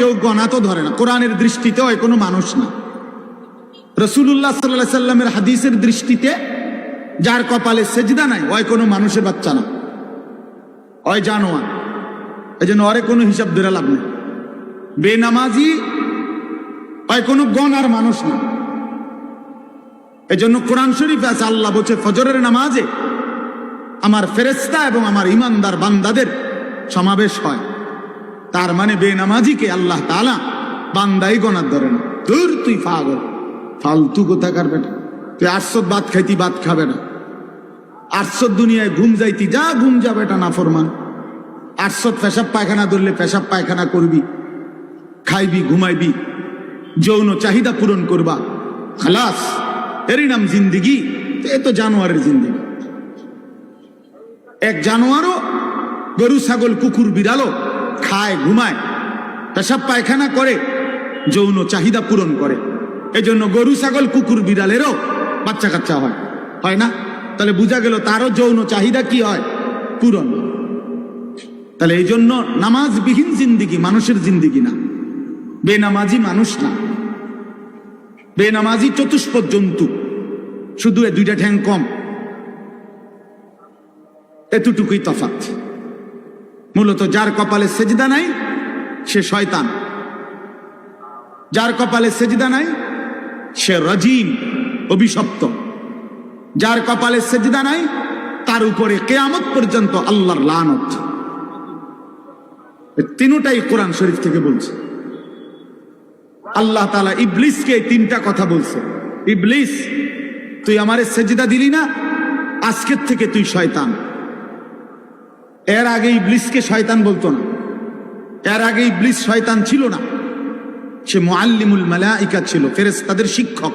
কেউ গণা ধরে না। কোরআনের দৃষ্টিতে হয় কোনো মানুষ না। রসুল্লাহ সাল্লাহ সাল্লামের হাদিসের দৃষ্টিতে যার কপালে সেজদা নাই, ওই কোনো মানুষের বাচ্চা না। ওই জানোয়ার। এই জন্য ওরে কোনো হিসাব ধরে লাভ নেই। বেনামাজি ওই কোনো গণার মানুষ না। এই জন্য কোরআন শরীফ আছে, আল্লাহ বলছে, ফজরের নামাজে আমার ফেরেস্তা এবং আমার ইমানদার বান্দাদের সমাবেশ হয়। তার মানে বেনামাজিকে আল্লাহ তালা বান্দাই গণার ধরে না তোর তুই পাগল। ফালতু কোথাকার বেটা। তুই আটশো ভাত খাইতি, ভাত খাবে না। আটশো দুনিয়ায় ঘুম যাইতি, যা ঘুম যা বেটা না ফরমান আটশো পেশাব পায়খানা ধরলে পেশাব পায়খানা করবি, খাইবি, ঘুমাইবি। যৌন চাহিদা পূরণ করবা। খালাস, এরই নাম জিন্দিগি। এ তো জানোয়ারের জিন্দিগি। এক জানোয়ারও গরু, ছাগল, কুকুর, বিড়ালও খায়, ঘুমায়, পেশাব পায়খানা করে, যৌন চাহিদা পূরণ করে। এজন্য গরু, ছাগল, কুকুর, বিড়ালেরও বাচ্চা কাচ্চা হয়। হয় না? তাহলে বোঝা গেল তারও যৌন চাহিদা কি হয়? পূরণ। তাহলে এই জন্য নামাজবিহীন জিন্দিগি মানুষের জিন্দিগি না। বেনামাজি মানুষ না। বেনামাজি চতুষ্পদ জন্তু। শুধু এ দুইটা ঠ্যাং কম। এতটুকুই তফাৎ। মূলত যার কপালে সেজদা নাই, সে শয়তান। যার কপালে সেজদা নাই, সে রজিম, অভিশপ্ত। যার কপালে সেজদা নাই, তার উপরে কেয়ামত পর্যন্ত আল্লাহর লানত। তিনটাই কোরআন শরীফ থেকে বলছে। আল্লাহ তালা ইবলিসকে তিনটা কথা বলছে। ইবলিস, তুই আমারে সেজদা দিলি না, আজকের থেকে তুই শয়তান। এর আগে ইবলিসকে শয়তান বলতো না। এর আগে ইবলিস শয়তান ছিল না। সে মোয়াল্লিমুল মালাইকা ছিল ফেরেস তাদের শিক্ষক।